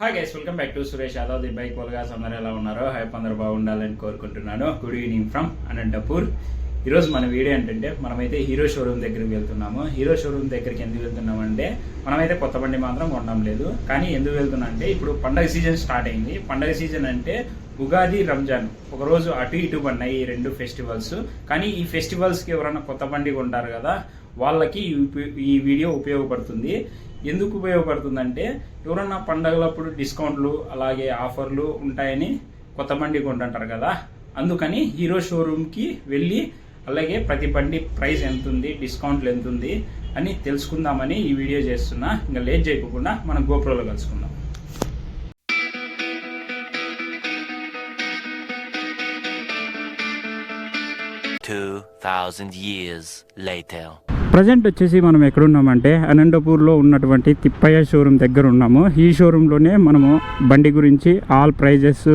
Hi guys welcome back to Suresh Yadav the bike vlogs అందరూ ఎలా ఉన్నారో? Hype అందరూ బాగుండాలని కోరుకుంటున్నాను. గుడ్ ఈవినింగ్ ఫ్రమ్ అనంతపూర్ ఈరోజు మన వీడియో ఏంటంటే మనమైతే హీరో షోరూమ్ దగ్గరికి వెళ్తున్నాము. హీరో షోరూమ్ దగ్గరికి ఎందుకు వెళ్తున్నామంటే మనమైతే కొత్త బండి మాత్రం కొనడం లేదు. కానీ ఎందుకు వెళ్తున్నా అంటే ఇప్పుడు పండగ సీజన్ స్టార్ట్ అయింది. పండగ సీజన్ అంటే ఉగాది రంజాన్. ఒక రోజు అటు ఇటు పడినాయి ఈ రెండు ఫెస్టివల్స్ కానీ ఈ ఫెస్టివల్స్కి ఎవరైనా కొత్త బండి కొంటారు కదా వాళ్ళకి ఈ వీడియో ఉపయోగపడుతుంది. ఎందుకు ఉపయోగపడుతుందంటే ఎవరన్నా పండగలప్పుడు డిస్కౌంట్లు అలాగే ఆఫర్లు ఉంటాయని కొత్త బండి కొంటుంటారు కదా. అందుకని హీరో షోరూమ్కి వెళ్ళి అలాగే ప్రతి బండి ప్రైస్ ఎంత ఉంది డిస్కౌంట్లు ఎంత ఉంది అని తెలుసుకుందామని ఈ వీడియో చేస్తున్నా. ఇంకా లేట్ చేయకుండా మనం గోప్రోలో కలుసుకుందాం. Two thousand years later. Present వచ్చేసి మనం ఎక్కడున్నామంటే అనంతపూర్లో ఉన్నటువంటి తిప్పయ్య షోరూమ్ దగ్గర ఉన్నాము. ఈ షోరూంలోనే మనము బండి గురించి ఆల్ ప్రైజెస్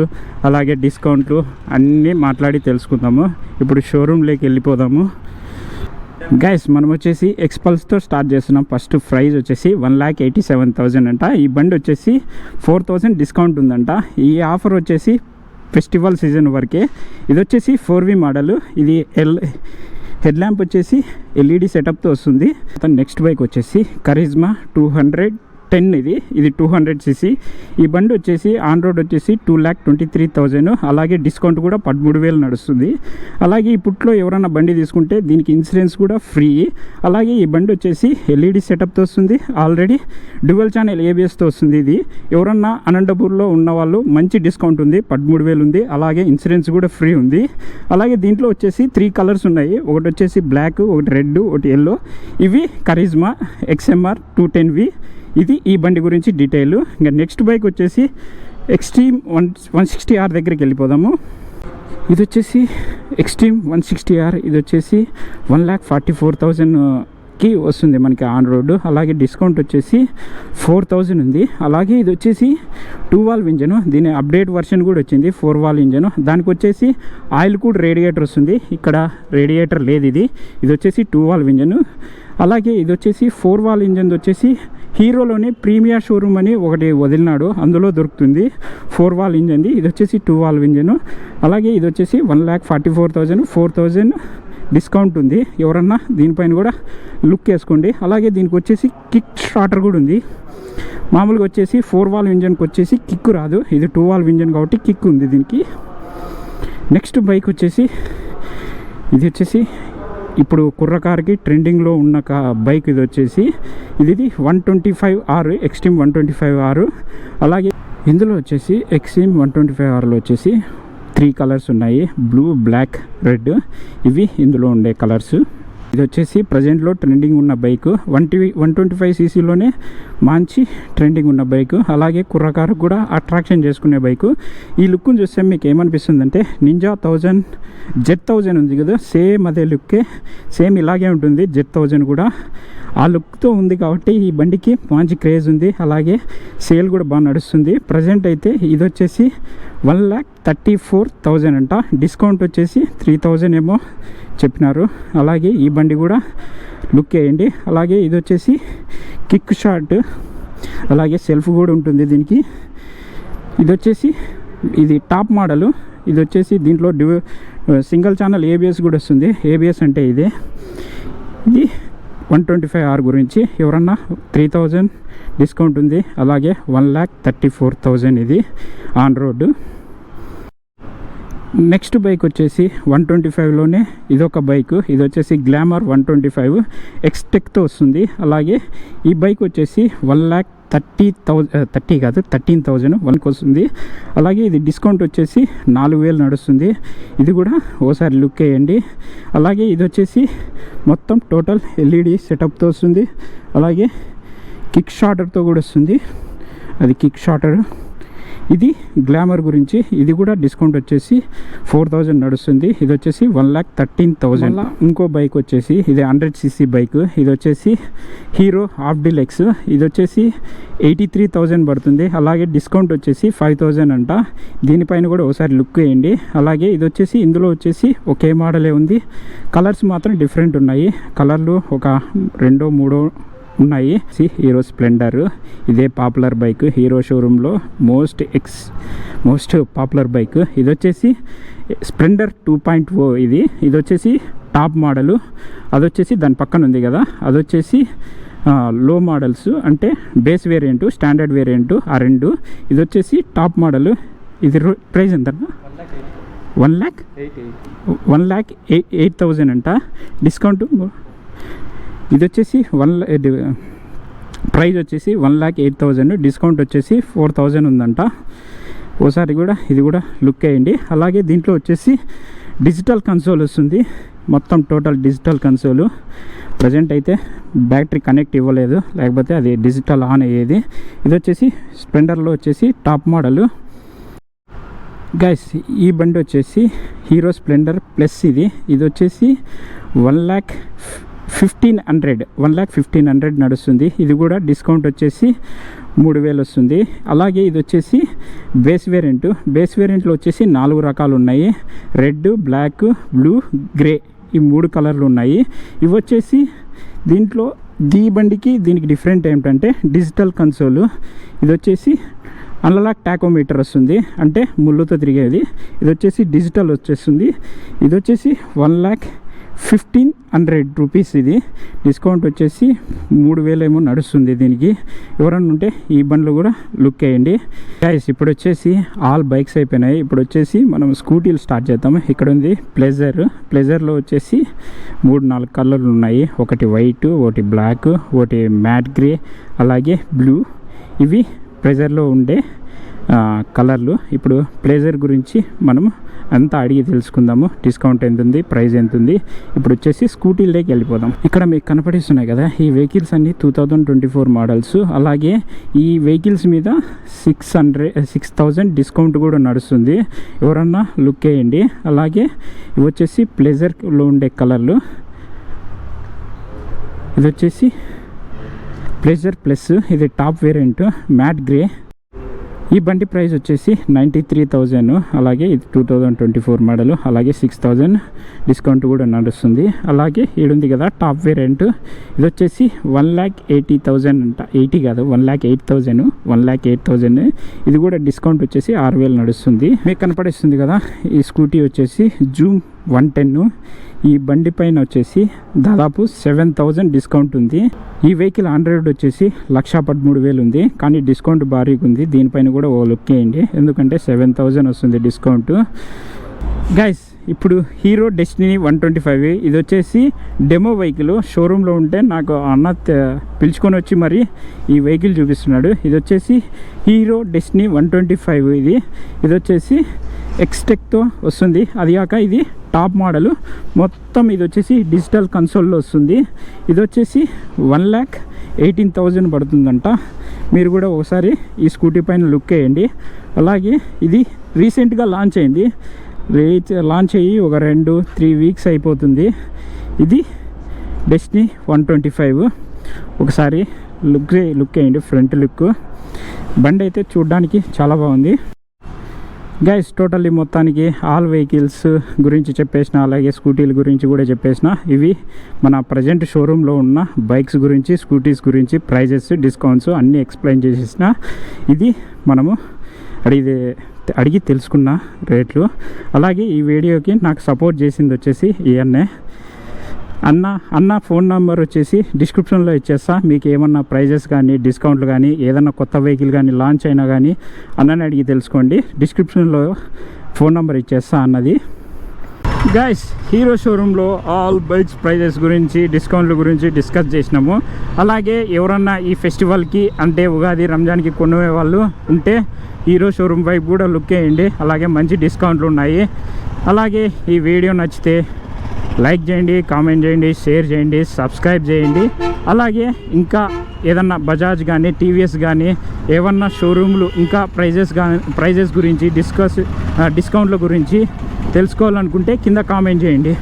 అలాగే డిస్కౌంట్లు అన్నీ మాట్లాడి తెలుసుకుందాము. ఇప్పుడు షోరూంలోకి వెళ్ళిపోదాము. గైస్ మనం వచ్చేసి ఎక్స్పల్స్తో స్టార్ట్ చేస్తున్నాం. ఫస్ట్ ప్రైజ్ వచ్చేసి one lakh eighty seven thousand అంట. ఈ బండి వచ్చేసి ఫోర్ థౌజండ్ డిస్కౌంట్ ఉందంట. ఈ ఆఫర్ వచ్చేసి ఫెస్టివల్ సీజన్ వరకే. ఇది వచ్చేసి ఫోర్ వి మోడల్. ఇది ఎల్ హెడ్ ల్యాంప్ వచ్చేసి ఎల్ఈడి సెటప్తో వస్తుంది. నెక్స్ట్ బైక్ వచ్చేసి కరిజ్మా టూ హండ్రెడ్ టెన్ ఇది. ఇది టూ హండ్రెడ్ సీసీ ఈ బండి వచ్చేసి ఆన్ రోడ్ వచ్చేసి two lakh twenty three thousand అలాగే డిస్కౌంట్ కూడా పదమూడు వేలు నడుస్తుంది. అలాగే ఇప్పట్లో ఎవరైనా బండి తీసుకుంటే దీనికి ఇన్సూరెన్స్ కూడా ఫ్రీ. అలాగే ఈ బండి వచ్చేసి ఎల్ఈడి సెటప్తో వస్తుంది. ఆల్రెడీ డ్యువల్ ఛానల్ ఏబిఎస్తో వస్తుంది ఇది. ఎవరన్నా అనంతపూర్లో ఉన్న వాళ్ళు మంచి డిస్కౌంట్ ఉంది పదమూడు వేలు ఉంది. అలాగే ఇన్సూరెన్స్ కూడా ఫ్రీ ఉంది. అలాగే దీంట్లో వచ్చేసి త్రీ కలర్స్ ఉన్నాయి. ఒకటి వచ్చేసి బ్లాక్ ఒకటి రెడ్ ఒకటి ఎల్లో ఇవి Karizma XMR two ten V ఇది ఈ బండి గురించి డీటెయిల్. ఇంకా నెక్స్ట్ బైక్ వచ్చేసి Xtreme one one sixty R దగ్గరికి వెళ్ళిపోదాము. ఇది వచ్చేసి ఎక్స్ట్రీమ్ వన్ సిక్స్టీ ఆర్. ఇది వచ్చేసి వన్ ల్యాక్ ఫార్టీ ఫోర్ థౌజండ్కి వస్తుంది మనకి ఆన్ రోడ్డు అలాగే డిస్కౌంట్ వచ్చేసి ఫోర్ థౌజండ్ ఉంది. అలాగే ఇది వచ్చేసి టూ వాల్వ్ ఇంజను. దీని అప్డేట్ వర్షన్ కూడా వచ్చింది ఫోర్ వాల్ ఇంజను. దానికి వచ్చేసి ఆయిల్ కూడా రేడియేటర్ వస్తుంది. ఇక్కడ రేడియేటర్ లేదు ఇది. ఇది వచ్చేసి టూ వాల్వ్ ఇంజను. అలాగే ఇది వచ్చేసి ఫోర్ వాల్ ఇంజన్ వచ్చేసి హీరోలోనే ప్రీమియర్ షోరూమ్ అని ఒకటి వదిలినాడు. అందులో దొరుకుతుంది ఫోర్ వాల్ ఇంజన్ది. ఇది వచ్చేసి టూ వాల్ ఇంజన్. అలాగే ఇది వచ్చేసి one lakh forty four thousand four thousand discount ఉంది. ఎవరన్నా దీనిపైన కూడా లుక్ వేసుకోండి. అలాగే దీనికి వచ్చేసి కిక్ స్టార్టర్ కూడా ఉంది. మామూలుగా వచ్చేసి ఫోర్ వాల్ ఇంజన్కి వచ్చేసి కిక్ రాదు. ఇది టూ వాల్ ఇంజన్ కాబట్టి కిక్ ఉంది దీనికి. నెక్స్ట్ బైక్ వచ్చేసి ఇది వచ్చేసి ఇప్పుడు కుర్రకార్కి ట్రెండింగ్లో ఉన్న కా బైక్ ఇది వచ్చేసి ఇది one twenty five R Xtreme one twenty five R. అలాగే ఇందులో వచ్చేసి ఎక్స్ట్రీమ్ వన్ ట్వంటీ ఫైవ్ ఆర్లో వచ్చేసి త్రీ కలర్స్ ఉన్నాయి. Blue black red. ఇవి ఇందులో ఉండే కలర్స్. ఇది వచ్చేసి ప్రజెంట్లో ట్రెండింగ్ ఉన్న bike. One T one twenty five సీసీలోనే మంచి ట్రెండింగ్ ఉన్న బైక్. అలాగే కుర్రకారు కూడా అట్రాక్షన్ చేసుకునే బైక్. ఈ లుక్ని చూస్తే మీకు ఏమనిపిస్తుందంటే నింజా థౌజండ్ జెడ్ థౌజండ్ ఉంది కదా? సేమ్ అదే లుక్కే సేమ్ ఇలాగే ఉంటుంది జెడ్ థౌజండ్ కూడా. ఆ లుక్తో ఉంది కాబట్టి ఈ బండికి మంచి క్రేజ్ ఉంది. అలాగే సేల్ కూడా బాగా నడుస్తుంది. ప్రజెంట్ అయితే ఇది వచ్చేసి one lakh thirty four thousand అంట. డిస్కౌంట్ వచ్చేసి త్రీ థౌజండ్ ఏమో. చెప్పినారు. అలాగే ఈ బండి కూడా లుక్ వేయండి. అలాగే ఇది వచ్చేసి కిక్ షాట్ అలాగే సెల్ఫ్ కూడా ఉంటుంది దీనికి. ఇది వచ్చేసి ఇది టాప్ మోడలు. ఇది వచ్చేసి దీంట్లో డివ్ సింగిల్ ఛానల్ ఏబిఎస్ కూడా వస్తుంది. ఏబిఎస్ అంటే ఇదే. ఇది వన్ ట్వంటీ ఫైవ్ ఆర్ గురించి. ఎవరన్నా త్రీ థౌజండ్ డిస్కౌంట్ ఉంది. అలాగే one lakh thirty four thousand ఇది ఆన్ రోడ్డు. నెక్స్ట్ బైక్ వచ్చేసి వన్ ట్వంటీ ఫైవ్లోనే ఇదొక బైక్. ఇది వచ్చేసి గ్లామర్ వన్ ట్వంటీ ఫైవ్. ఎక్స్టెక్తో వస్తుంది. అలాగే ఈ బైక్ వచ్చేసి one lakh thirty thousand thirty కాదు థర్టీన్ థౌజండ్ వన్కి వస్తుంది. అలాగే ఇది డిస్కౌంట్ వచ్చేసి నాలుగు వేలు నడుస్తుంది. ఇది కూడా ఓసారి లుక్ వేయండి. అలాగే ఇది వచ్చేసి మొత్తం టోటల్ ఎల్ఈడి సెటప్తో వస్తుంది. అలాగే కిక్ షార్టర్తో కూడా వస్తుంది. అది కిక్ షార్టర్ ఇది గ్లామర్ గురించి. ఇది కూడా డిస్కౌంట్ వచ్చేసి ఫోర్ థౌజండ్ నడుస్తుంది. ఇది వచ్చేసి వన్ ల్యాక్ థర్టీన్ థౌజండ్. ఇంకో బైక్ వచ్చేసి ఇది హండ్రెడ్ సీసీ బైక్. ఇది వచ్చేసి హీరో హాఫ్ డిలెక్స్. ఇది వచ్చేసి ఎయిటీ త్రీ థౌజండ్ పడుతుంది. అలాగే డిస్కౌంట్ వచ్చేసి ఫైవ్ థౌజండ్ అంట. దీనిపైన కూడా ఒకసారి లుక్ వేయండి. అలాగే ఇది వచ్చేసి ఇందులో వచ్చేసి ఒకే మోడలే ఉంది. కలర్స్ మాత్రం డిఫరెంట్ ఉన్నాయి. కలర్లు ఒక రెండో మూడో ఉన్నాయి. సి హీరో స్ప్లెండర్. ఇదే పాపులర్ బైక్ హీరో షోరూంలో most X most popular bike. ఇది వచ్చేసి స్ప్లెండర్ టూ పాయింట్ ఓ ఇది. ఇది వచ్చేసి టాప్ మోడలు. అది వచ్చేసి దాని పక్కన ఉంది కదా. అది వచ్చేసి లో మోడల్స్ అంటే బేస్ వేరియంటు స్టాండర్డ్ వేరియంటు ఆ రెండు. ఇది వచ్చేసి టాప్ మోడల్. ఇది ప్రైస్ ఎంత? One lakh one lakh eight eight thousand అంట. డిస్కౌంట్? ఇది వచ్చేసి వన్ ప్రైజ్ వచ్చేసి one lakh eight thousand discount వచ్చేసి ఫోర్ థౌజండ్ ఉందంట. ఓసారి కూడా ఇది కూడా లుక్ వేయండి. అలాగే దీంట్లో వచ్చేసి డిజిటల్ కన్సోల్ వస్తుంది. మొత్తం టోటల్ డిజిటల్ కన్సోల్. ప్రజెంట్ అయితే బ్యాటరీ కనెక్ట్ ఇవ్వలేదు. లేకపోతే అది డిజిటల్ ఆన్ అయ్యేది. ఇది వచ్చేసి స్ప్లెండర్లో వచ్చేసి టాప్ మోడల్. గైస్ ఈ బండి వచ్చేసి హీరో స్ప్లెండర్ ప్లస్ ఇది. ఇది వచ్చేసి one lakh fifteen hundred one lakh fifteen hundred నడుస్తుంది. ఇది కూడా డిస్కౌంట్ వచ్చేసి మూడు వేలు వస్తుంది. అలాగే ఇది వచ్చేసి బేస్ వేరియంట్. బేస్ వేరియంట్లో వచ్చేసి నాలుగు రకాలు ఉన్నాయి. రెడ్ బ్లాక్ బ్లూ గ్రే ఈ మూడు కలర్లు ఉన్నాయి. ఇవి వచ్చేసి దీంట్లో దీ బండికి దీనికి డిఫరెంట్ ఏంటంటే డిజిటల్ కన్సోల్. ఇది వచ్చేసి అనలాగ్ టాకోమీటర్ వస్తుంది. అంటే ముళ్ళుతో తిరిగేది. ఇది వచ్చేసి డిజిటల్ వచ్చేస్తుంది. ఇది వచ్చేసి one lakh fifteen hundred rupees ఇది. డిస్కౌంట్ వచ్చేసి మూడు వేలేమో నడుస్తుంది దీనికి. ఎవరన్నా ఉంటే ఈ బండ్లు కూడా లుక్ వేయండి గైస్ ఇప్పుడు వచ్చేసి ఆల్ బైక్స్ అయిపోయినాయి. ఇప్పుడు వచ్చేసి మనం స్కూటీలు స్టార్ట్ చేద్దాము. ఇక్కడ ఉంది ప్లెజర్ ప్లెజర్లో వచ్చేసి మూడు నాలుగు కలర్లు ఉన్నాయి. ఒకటి వైట్ ఒకటి బ్లాక్ ఒకటి మ్యాట్ గ్రే అలాగే బ్లూ. ఇవి ప్లెజర్లో ఉండే కలర్లు. ఇప్పుడు ప్లేజర్ గురించి మనం అంతా అడిగి తెలుసుకుందాము. డిస్కౌంట్ ఎంత ఉంది ప్రైస్ ఎంత ఉంది ఇప్పుడు వచ్చేసి స్కూటీలకి వెళ్ళిపోదాం. ఇక్కడ మీకు కనపడిస్తున్నాయి కదా ఈ వెహికల్స్ అన్ని two thousand twenty four models అలాగే ఈ వెహికల్స్ మీద six hundred six thousand discount కూడా నడుస్తుంది. ఎవరన్నా లుక్ వేయండి అలాగే ఇవి వచ్చేసి ప్లెజర్లో ఉండే కలర్లు ఇది వచ్చేసి ప్లెజర్ ప్లస్ ఇది టాప్ వేరియంట్ మ్యాట్ గ్రే ఈ బండి ప్రైస్ వచ్చేసి నైంటీ త్రీ థౌజండ్. అలాగే ఇది two thousand twenty four model. అలాగే సిక్స్ థౌజండ్ డిస్కౌంట్ కూడా నడుస్తుంది. అలాగే ఈడుంది కదా టాప్ వేరియంట్ ఇది వచ్చేసి వన్ ల్యాక్ ఎయిటీ థౌజండ్ అంట. ఎయిటీ కాదు one lakh eight thousand one lakh eight thousand. ఇది కూడా డిస్కౌంట్ వచ్చేసి ఆరు వేలు నడుస్తుంది. మీకు కనపడిస్తుంది కదా ఈ స్కూటీ వచ్చేసి జూమ్ వన్ టెన్. ఈ బండి పైన వచ్చేసి దాదాపు సెవెన్ థౌజండ్ డిస్కౌంట్ ఉంది. ఈ వెహికల్ హండ్రెడ్ వచ్చేసి లక్ష పదమూడు వేలు ఉంది. కానీ డిస్కౌంట్ భారీగా ఉంది. దీనిపైన కూడా ఓ లుక్ వేయండి. ఎందుకంటే సెవెన్ థౌజండ్ వస్తుంది డిస్కౌంట్ గైస్ ఇప్పుడు Hero Destini one twenty five ఇది వచ్చేసి డెమో వెహికల్ షోరూంలో ఉంటే నాకు అన్న పిలుచుకొని వచ్చి మరి ఈ వెహికల్ చూపిస్తున్నాడు. ఇది వచ్చేసి Hero Destini one twenty five ఇది. ఇది వచ్చేసి ఎక్స్టెక్తో వస్తుంది. అది కాక ఇది టాప్ మోడల్. మొత్తం ఇది వచ్చేసి డిజిటల్ కన్సోల్లో వస్తుంది. ఇది వచ్చేసి వన్ ల్యాక్ ఎయిటీన్ థౌజండ్ పడుతుందంట. మీరు కూడా ఒకసారి ఈ స్కూటీ పైన లుక్ వేయండి. అలాగే ఇది రీసెంట్గా లాంచ్ అయింది. రీచ్ లాంచ్ అయ్యి ఒక రెండు త్రీ వీక్స్ అయిపోతుంది. ఇది డెస్టినీ వన్ ట్వంటీ ఫైవ్. ఒకసారి లుక్ లుక్ వేయండి ఫ్రంట్ లుక్. బండి అయితే చూడడానికి చాలా బాగుంది. గైస్ టోటల్లీ మొత్తానికి ఆల్ వెహికల్స్ గురించి చెప్పేసిన అలాగే స్కూటీల గురించి కూడా చెప్పేసిన. ఇవి మన ప్రజెంట్ షోరూంలో ఉన్న బైక్స్ గురించి స్కూటీస్ గురించి ప్రైజెస్ డిస్కౌంట్స్ అన్నీ ఎక్స్ప్లెయిన్ చేసేసిన. ఇది మనము అడిగి అడిగి తెలుసుకున్న రేట్లు. అలాగే ఈ వీడియోకి నాకు సపోర్ట్ చేసింది వచ్చేసి ఈఎన్ఏ అన్న అన్న ఫోన్ నెంబర్ వచ్చేసి డిస్క్రిప్షన్లో ఇచ్చేస్తా. మీకు ఏమన్నా ప్రైజెస్ కానీ డిస్కౌంట్లు కానీ ఏదన్నా కొత్త వెహికల్ కానీ లాంచ్ అయినా కానీ అన్నని అడిగి తెలుసుకోండి. డిస్క్రిప్షన్లో ఫోన్ నెంబర్ ఇచ్చేస్తా అన్నది. గైస్ హీరో షోరూంలో ఆల్ బైక్స్ ప్రైజెస్ గురించి డిస్కౌంట్ల గురించి డిస్కస్ చేసినాము. అలాగే ఎవరన్నా ఈ ఫెస్టివల్కి అంటే ఉగాది రంజాన్కి కొనువే వాళ్ళు ఉంటే హీరో షోరూమ్ వైపు కూడా లుక్ వేయండి అలాగే మంచి డిస్కౌంట్లు ఉన్నాయి. అలాగే ఈ వీడియో నచ్చితే లైక్ చేయండి కామెంట్ చేయండి షేర్ చేయండి సబ్స్క్రైబ్ చేయండి. అలాగే ఇంకా ఏదన్నా బజాజ్ కానీ టీవీఎస్ కానీ ఏమన్నా షోరూమ్లు ఇంకా ప్రైజెస్ కానీ ప్రైజెస్ గురించి డిస్కస్ డిస్కౌంట్ల గురించి తెలుసుకోవాలనుకుంటే కింద కామెంట్ చేయండి.